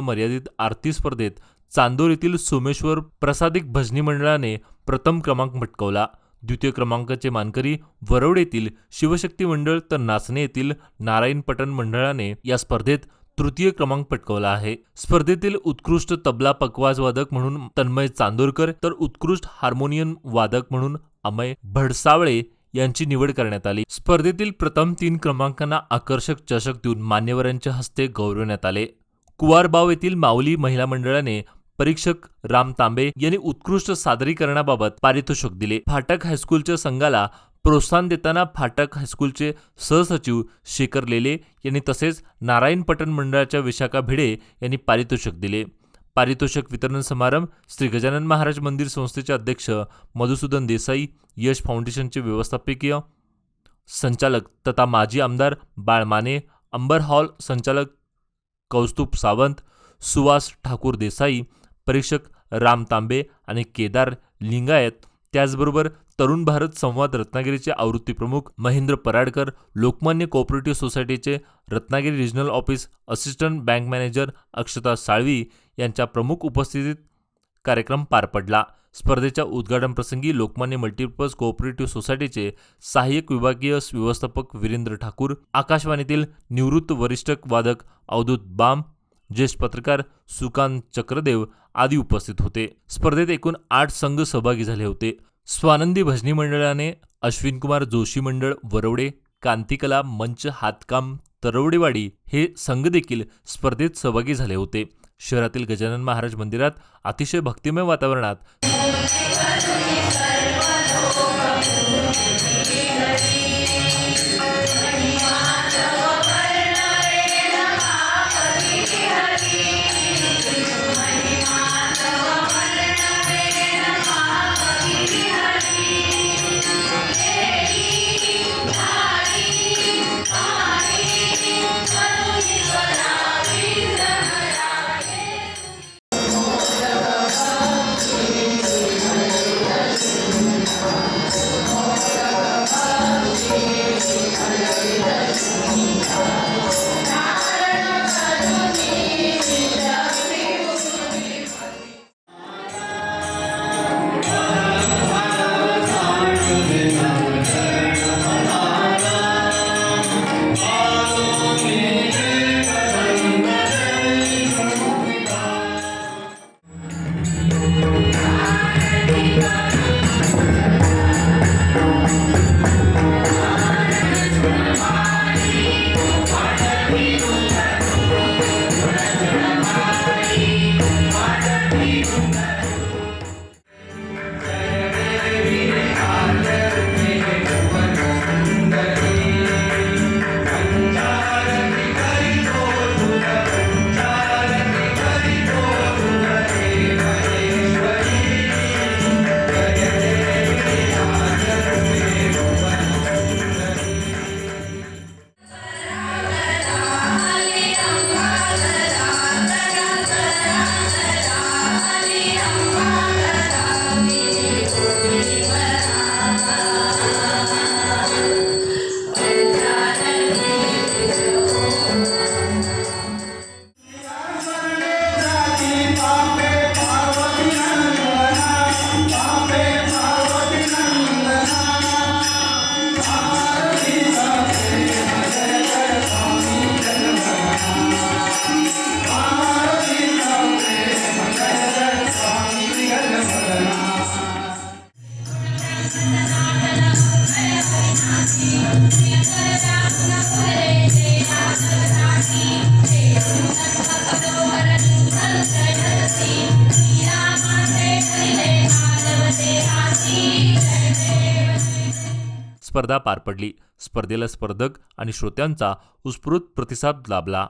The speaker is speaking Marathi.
मर्यादित आरती स्पर्धेत चांदोर येथील सोमेश्वर प्रसादिक भजनी मंडळाने प्रथम क्रमांक पटकावला. द्वितीय क्रमांकाचे मानकरी वरवड येथील शिवशक्ती मंडळ तर नाचणे येथील नारायण पटण मंडळाने या स्पर्धेत तृतीय क्रमांक पटकावला आहे. स्पर्धेतील उत्कृष्ट तबला पकवाज वादक म्हणून तन्मय चांदोरकर तर उत्कृष्ट हार्मोनियम वादक म्हणून अमय भडसावळे यांची निवड करण्यात आली. स्पर्धेतील प्रथम तीन क्रमांकांना आकर्षक चषक देऊन मान्यवरांच्या हस्ते गौरवण्यात आले. कुवारबाव येथील माऊली महिला मंडळाने परीक्षक राम तांबे यांनी उत्कृष्ट सादरीकरणाबाबत पारितोषिक दिले. फाटक हायस्कूलच्या संघाला प्रोत्साहन देताना फाटक हायस्कूलचे सहसचिव शेखर लेले यांनी तसेच नारायण पटण मंडळाच्या विशाखा भिडे यांनी पारितोषिक दिले. पारितोषिक वितरण समारंभ श्री गजानन महाराज मंदिर संस्थेचे अध्यक्ष मधुसूदन देसाई यश फाउंडेशनचे व्यवस्थापकीय संचालक तथा माजी आमदार बाळ माने अंबर हॉल संचालक कौस्तुभ सावंत सुवास ठाकूर देसाई परीक्षक राम तांबे आणि केदार लिंगायत त्याचबरोबर तरुण भारत संवाद रत्नागिरीचे आवृत्तीप्रमुख महेंद्र पराडकर लोकमान्य कोऑपरेटिव्ह सोसायटीचे Ratnagiri regional office assistant bank manager Akshata Salvi यांच्या प्रमुख उपस्थितीत कार्यक्रम पार पडला. स्पर्धेच्या उद्घाटनप्रसंगी लोकमान्य मल्टीपर्पज कोऑपरेटिव्ह सोसायटीचे सहाय्यक विभागीय व्यवस्थापक वीरेंद्र ठाकूर आकाशवाणीतील निवृत्त वरिष्ठ वादक अवधूत बाम ज्येष्ठ पत्रकार सुकांत चक्रदेव आदी उपस्थित होते. स्पर्धेत एकूण आठ संघ सहभागी झाले होते. स्वानंदी भजनी मंडळाने अश्विनकुमार जोशी मंडळ वरवडे कांतिकला मंच हातकाम तरवडेवाडी हे संघ देखील स्पर्धेत सहभागी झाले होते. शहरातील गजानन महाराज मंदिरात अतिशय भक्तिमय वातावरणात. स्पर्धा पार पडली. स्पर्धेला स्पर्धक आणि श्रोत्यांचा उत्स्फूर्त प्रतिसाद लाभला.